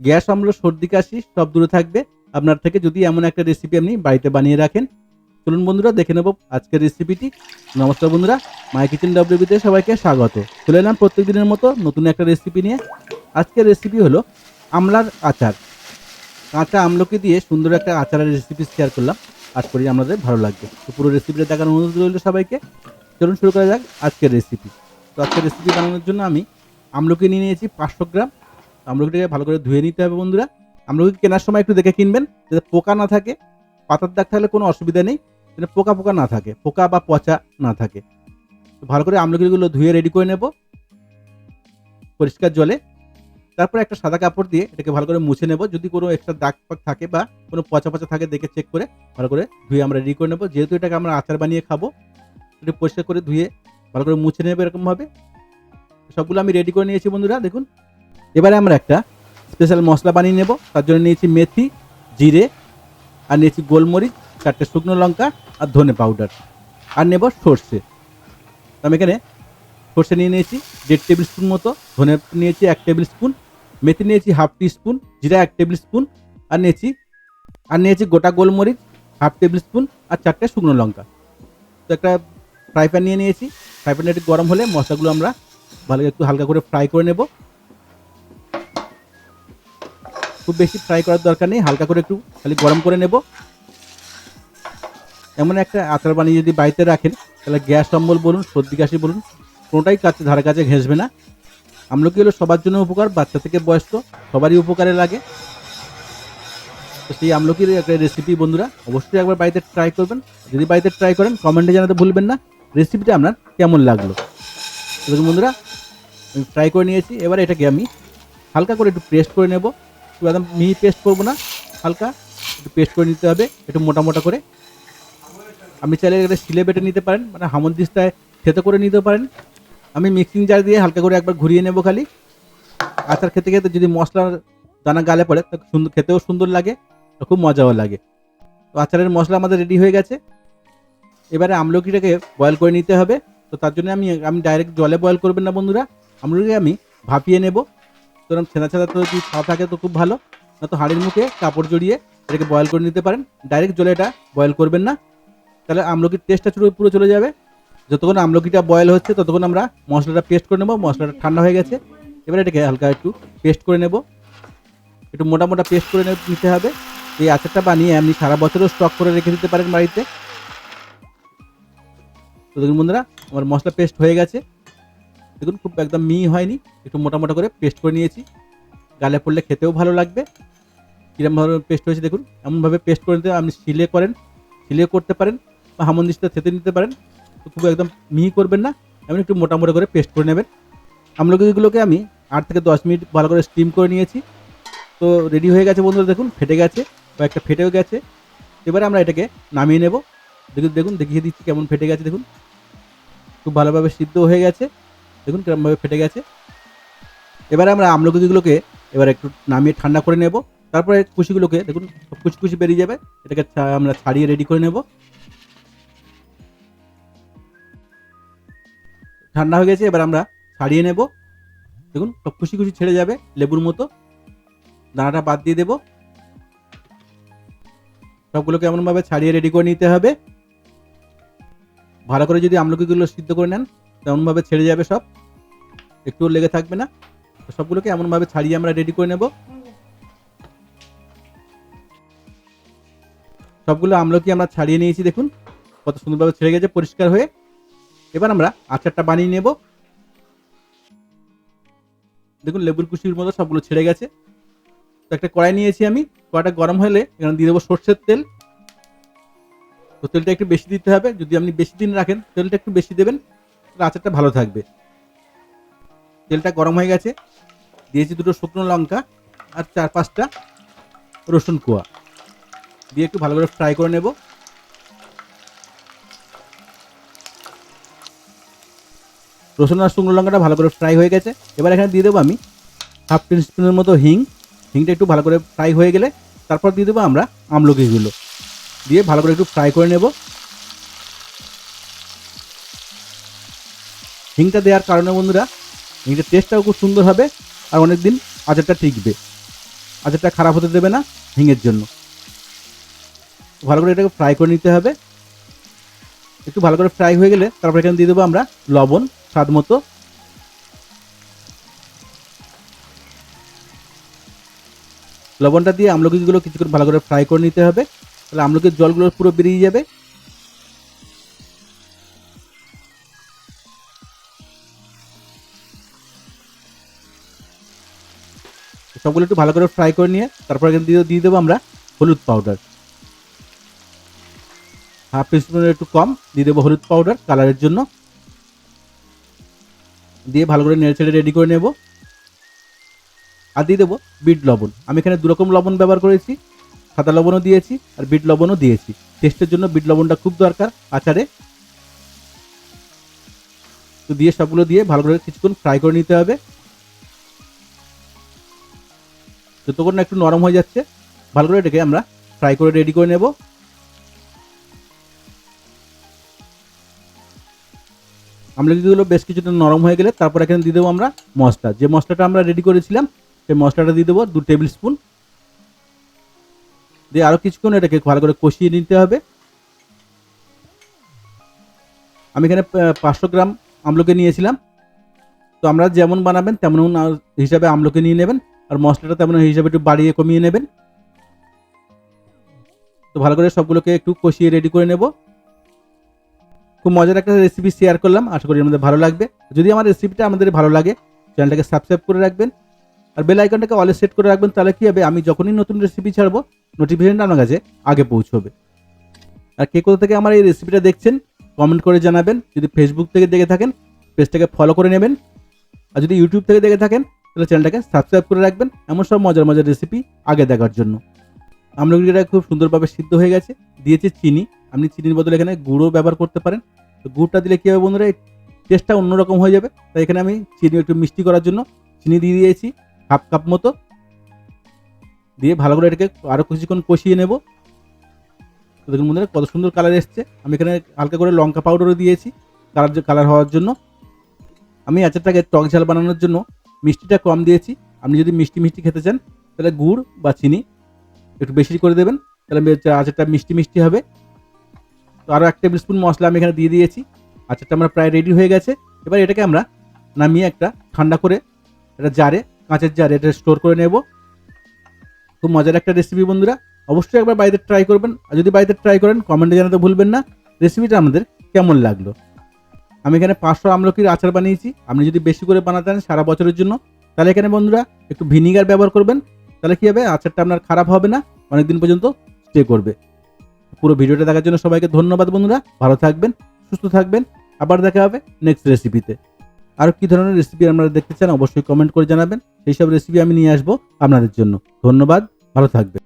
Gas অম্ল, সর্দি, কাশি, সব দূরে থাকবে। আপনার থেকে যদি এমন একটা রেসিপি আপনি বাড়িতে বানিয়ে রাখেন, চলুন বন্ধুরা, দেখে নেব আজকের রেসিপিটি নমস্কার বন্ধুরা মাই কিচেন ডাব্লিউবিতে সবাইকে স্বাগত। চলে এলাম প্রত্যেক দিনের মতো নতুন একটা রেসিপি নিয়ে। আজকের রেসিপি হলো আমলার আচার। কাঁচা আমলকি দিয়ে সুন্দর একটা আচারের রেসিপি শেয়ার করলাম। আজ করি আমাদের ভালো লাগবে। তো পুরো রেসিপিটা দেখার অনুরোধ রইল সবাইকে। চলুন শুরু করা যাক আজকের রেসিপি তো আজকের রেসিপি বানানোর জন্য আমি আমলকি নিয়ে নিয়েছি পাঁচশো গ্রাম আমলকিটাকে ভালো করে ধুয়ে নিতে হবে বন্ধুরা। আমলকি কেনার সময় একটু দেখে কিনবেন, যাতে পোকা না থাকে। পাতার দাগ থাকলে কোনো অসুবিধা নেই যাতে পোকা পোকা না থাকে, পোকা বা পচা না থাকে। তো ভালো করে আমলকিগুলো ধুয়ে রেডি করে নেব পরিষ্কার জলে। তারপর একটা সাদা কাপড় দিয়ে এটাকে ভালো করে মুছে নেব। যদি কোনো এক্সট্রা দাগ ফাগ থাকে বা কোনো পচা পচা থাকে, দেখে চেক করে ভালো করে ধুয়ে আমরা রেডি করে নেব। যেহেতু এটাকে আমরা আচার বানিয়ে খাব, একটু পরিষ্কার করে ধুয়ে ভালো করে মুছে নেবে এরকমভাবে। সবগুলো আমি রেডি করে নিয়েছি বন্ধুরা, দেখুন। এবারে আমরা একটা স্পেশাল মশলা বানিয়ে নেব। তার জন্য নিয়েছি মেথি, জিরে, আর নিয়েছি গোলমরিচ, চারটে শুকনো লঙ্কা আর ধনে পাউডার আর নেব সর্ষে। আমি এখানে সর্ষে নিয়ে নিয়েছি দেড় টেবিল স্পুন মতো, ধনে নিয়েছি এক টেবিল স্পুন মেথি নিয়েছি হাফ টি স্পুন জিরা এক টেবিল স্পুন আর নিয়েছি আর নিয়েছি গোটা গোলমরিচ হাফ টেবিল স্পুন আর চারটে শুকনো লঙ্কা। তো একটা ফ্রাই প্যান নিয়ে নিয়েছি। ফ্রাই প্যানটা একটু গরম হলে মশলাগুলো আমরা ভালো একটু হালকা করে ফ্রাই করে নেব। খুব বেশি ফ্রাই করার দরকার নেই, হালকা করে একটু খালি গরম করে নেব। এমন একটা আচার বানিয়ে যদি বাড়িতে রাখেন, তাহলে গ্যাস অম্বল বলুন, সর্দি কাশি বলুন, কোনোটাই কাছে ধারে কাছে ঘেঁষবে না। আমলকি হলো সবার জন্য উপকার, বাচ্চা থেকে বয়স্ক, সবারই উপকারে লাগে। তো সেই আমলকির একটা রেসিপি বন্ধুরা, অবশ্যই একবার বাড়িতে ট্রাই করবেন। যদি বাড়িতে ট্রাই করেন কমেন্টে জানাতে ভুলবেন না। রেসিপিটা আপনার কেমন লাগল? বন্ধুরা, আমি ফ্রাই করে নিয়েছি, এবার এটাকে আমি হালকা করে একটু পেস্ট করে নেব। একটু একদম মিহি পেস্ট করব না, হালকা একটু পেস্ট করে নিতে হবে, একটু মোটা মোটা করে। আপনি চাইলে এটা শিলে বেটে নিতে পারেন মানে হামন দিস্তায় থেতো করে নিতে পারেন। আমি মিক্সিং জার দিয়ে হালকা করে একবার ঘুরিয়ে নেব খালি। আচার খেতে খেতে যদি মশলার দানা গালে পড়ে, তা সুন্দর, খেতেও সুন্দর লাগে খুব মজাও লাগে। তো আচারের মশলা আমাদের রেডি হয়ে গেছে। এবারে আমলকিটাকে বয়েল করে নিতে হবে। তো তার জন্য আমি আমি ডাইরেক্ট জলে বয়েল করবেন না বন্ধুরা আমলকি আমি ভাপিয়ে নেব। সুতরাং ছেঁদা ছেঁদা তো যদি খাওয়া থাকে তো খুব ভালো। না তো হাঁড়ির মুখে কাপড় জড়িয়ে এটাকে বয়েল করে নিতে পারেন। ডাইরেক্ট জলে এটা বয়েল করবেন না। তাহলে আমলকির টেস্টটা পুরো পুরো চলে যাবে। যতক্ষণ আমলকিটা বয়েল হচ্ছে, ততক্ষণ আমরা মশলাটা পেস্ট করে নেব। মশলাটা ঠান্ডা হয়ে গেছে। এবার এটাকে হালকা একটু পেস্ট করে নেব। একটু মোটা মোটা পেস্ট করে নিতে হবে। এই আচারটা বানিয়ে আপনি সারা বছরও স্টক করে রেখে দিতে পারেন বাড়িতে। তো দেখুন বন্ধুরা, আমার মশলা পেস্ট হয়ে গেছে। দেখুন, খুব একদম মিহি হয়নি। একটু মোটা মোটা করে পেস্ট করে নিয়েছি। গালে পড়লে খেতেও ভালো লাগবে। কীরকমভাবে পেস্ট হয়েছে দেখুন, এমনভাবে পেস্ট করে নিতে আপনি শিলে করেন, শিলে করতে পারেন বা হামন দিস্তা থেতে নিতে পারেন। তো খুব একদম মিহি করবেন না, এমন একটু মোটা মোটা করে পেস্ট করে নেবেন। আমলকিগুলোকে আমি আট থেকে দশ মিনিট ভালো করে স্টিম করে নিয়েছি। তো রেডি হয়ে গেছে বন্ধুরা, দেখুন, ফেটে গেছে বা একটা ফেটেও গেছে। এবারে আমরা এটাকে নামিয়ে নেব। দেখুন দেখুন, দেখিয়ে দিচ্ছি কেমন ফেটে গেছে, দেখুন। খুব ভালোভাবে সিদ্ধ হয়ে গেছে। দেখুন কেরমভাবে ফেটে গেছে। এবারে আমরা আমলকিগুলোকে এবার একটু নামিয়ে ঠান্ডা করে নেব। তারপরে কুচিগুলোকে দেখুন, সব কুচি কুচি বেরিয়ে যাবে। এটাকে আমরা ছাড়িয়ে রেডি করে নেব। ঠান্ডা হয়ে গেছে, এবার আমরা ছাড়িয়ে নেব। দেখুন, সব খুশি খুশি ছেড়ে যাবে লেবুর মতো। দানাটা বাদ দিয়ে দেব। সবগুলোকে এমনভাবে ছাড়িয়ে রেডি করে নিতে হবে। ভালো করে যদি আমলকিগুলো সিদ্ধ করে নেন তেমনভাবে ছেড়ে যাবে সব? একটুও লেগে থাকবে না? তো সবগুলোকে এমনভাবে ছাড়িয়ে আমরা রেডি করে নেব। সবগুলো আমলকি আমরা ছাড়িয়ে নিয়েছি, দেখুন। কত সুন্দরভাবে ছেড়ে গেছে, পরিষ্কার হয়ে। এবার আমরা আচারটা বানিয়ে নেব। দেখুন, লেবুর কুচির মতো সবগুলো ছেড়ে গেছে। তো একটা কড়াই নিয়েছি আমি। কড়াইটা গরম হলে এখানে দিয়ে দেবো সর্ষের তেল। তো তেলটা একটু বেশি দিতে হবে। যদি আপনি বেশি দিন রাখেন, তেলটা একটু বেশি দেবেন। আচারটা ভালো থাকবে। তেলটা গরম হয়ে গেছে। দিয়েছি দুটো শুকনো লঙ্কা আর চার পাঁচটা রসুন কোয়া। দিয়ে একটু ভালো করে ফ্রাই করে নেব। রসুন আর শুকনো লঙ্কাটা ভালো করে ফ্রাই হয়ে গেছে। এবার এখানে দিয়ে দেবো আমি হাফ টি স্পুনের মতো হিং। হিংটা একটু ভালো করে ফ্রাই হয়ে গেলে তারপর দিয়ে দেবো আমরা আমলকিগুলো। দিয়ে ভালো করে একটু ফ্রাই করে নেব। হিংটা দেওয়ার কারণে বন্ধুরা হিংটার টেস্টটাও খুব সুন্দর হবে আর অনেক দিন আচারটা টিকবে। আচারটা খারাপ হতে দেবে না হিঙের জন্য। ভালো করে এটাকে ফ্রাই করে নিতে হবে। একটু ভালো করে ফ্রাই হয়ে গেলে তারপর এখানে দিয়ে দেবো আমরা লবণ, স্বাদ মতো। লবণটা দিয়ে আমলকিগুলো কিছুক্ষণ ভালো করে ফ্রাই করে নিতে হবে। তাহলে আমলকির জলগুলো পুরো বেরিয়ে যাবে। সবগুলো একটু ভালো করে ফ্রাই করে নিয়ে, তারপর এখানে দিয়ে দিয়ে দেবো আমরা হলুদ পাউডার হাফ টিস্পুনের একটু কম, দিয়ে দেবো হলুদ পাউডার কালারের জন্য। দিয়ে ভালো করে নেড়ে ছেড়ে রেডি করে নেব। আর দিয়ে দেবো বিট লবণ। আমি এখানে দু রকম লবণ ব্যবহার করেছি। সাদা লবণও দিয়েছি আর বিট লবণও দিয়েছি। টেস্টের জন্য বিট লবণটা খুব দরকার আচারে। তো দিয়ে সবগুলো দিয়ে ভালো করে কিছুক্ষণ ফ্রাই করে নিতে হবে। যতক্ষণ না একটু নরম হয়ে যাচ্ছে। ভালো করে এটাকে আমরা ফ্রাই করে রেডি করে নেব। আমলকিগুলো বেশ কিছুটা নরম হয়ে গেলে তারপর এখানে দিয়ে দেবো আমরা মশলা। যে মশলাটা আমরা রেডি করেছিলাম, সেই মশলাটা দিয়ে দেবো দু টেবিল স্পুন দিয়ে আরও কিছুক্ষণ এটাকে ভালো করে কষিয়ে নিতে হবে। আমি এখানে পাঁচশো গ্রাম আমলকে নিয়েছিলাম। তো আমরা যেমন বানাবেন, তেমন হিসাবে আমলকে নিয়ে নেবেন। আর মশলাটা তেমন হিসাবে একটু বাড়িয়ে কমিয়ে নেবেন। তো ভালো করে সবগুলোকে একটু কষিয়ে রেডি করে নেব। খুব মজার একটা রেসিপি শেয়ার করলাম, আশা করি আমাদের ভালো লাগবে। যদি আমার রেসিপিটা আমাদের ভালো লাগে চ্যানেলটাকে সাবস্ক্রাইব করে রাখবেন। আর বেল আইকনটাকে অলে সেট করে রাখবেন, তাহলে কী হবে? আমি যখনই নতুন রেসিপি ছাড়বো নোটিফিকেশনটা আমার কাছে আগে পৌঁছবে। আর কে কোথা থেকে আমার এই রেসিপিটা দেখছেন কমেন্ট করে জানাবেন। যদি ফেসবুক থেকে দেখে থাকেন পেজটাকে ফলো করে নেবেন। আর যদি ইউটিউব থেকে দেখে থাকেন তাহলে চ্যানেলটাকে সাবস্ক্রাইব করে রাখবেন। এমন সব মজার মজার রেসিপি আগে দেখার জন্য। আমলকিটা খুব সুন্দরভাবে সিদ্ধ হয়ে গেছে। দিয়েছি চিনি। আপনি চিনির বদলে এখানে গুঁড়ো ব্যবহার করতে পারেন। তো গুড়টা দিলে কী হবে বন্ধুরা টেস্টটা অন্যরকম হয়ে যাবে। তাই এখানে আমি চিনি একটু মিষ্টি করার জন্য চিনি দিয়ে দিয়েছি হাফ কাপ মতো। দিয়ে ভালো করে এটাকে আরও কিছুক্ষণ কষিয়ে নেব। তো দেখুন বন্ধুরা, কত সুন্দর কালার এসছে। আমি এখানে হালকা করে লঙ্কা পাউডারও দিয়েছি। কালার কালার হওয়ার জন্য। আমি আচারটাকে টক ঝাল বানানোর জন্য মিষ্টিটা কম দিয়েছি। আপনি যদি মিষ্টি মিষ্টি খেতে চান, তাহলে গুড় বা চিনি একটু বেশি করে দেবেন। তাহলে আচারটা মিষ্টি মিষ্টি হবে। তো আরও এক টেবিল স্পুন মশলা আমি এখানে দিয়ে দিয়েছি। আচারটা আমরা প্রায় রেডি হয়ে গেছে। এবার এটাকে আমরা নামিয়ে একটা ঠান্ডা করে একটা জারে, কাঁচের জারে এটা স্টোর করে নেব। খুব মজার একটা রেসিপি বন্ধুরা। অবশ্যই একবার বাড়িতে ট্রাই করবেন। আর যদি বাড়িতে ট্রাই করেন কমেন্টে জানাতে ভুলবেন না। রেসিপিটা আমাদের কেমন লাগল? আমি এখানে পাঁচশো আমলকির আচার বানিয়েছি। আপনি যদি বেশি করে বানাতেন সারা বছরের জন্য, তাহলে এখানে বন্ধুরা একটু ভিনিগার ব্যবহার করবেন। তাহলে কী হবে? আচারটা আপনার খারাপ হবে না, অনেকদিন পর্যন্ত স্টে করবে। পুরো ভিডিওটা দেখার জন্য সবাইকে ধন্যবাদ বন্ধুরা। ভালো থাকবেন, সুস্থ থাকবেন। আবার দেখা হবে নেক্সট রেসিপিতে আরও কী ধরনের রেসিপি আপনারা দেখতে চান, অবশ্যই কমেন্ট করে জানাবেন। সেই সব রেসিপি আমি নিয়ে আসব আপনাদের জন্য। ধন্যবাদ, ভালো থাকবেন।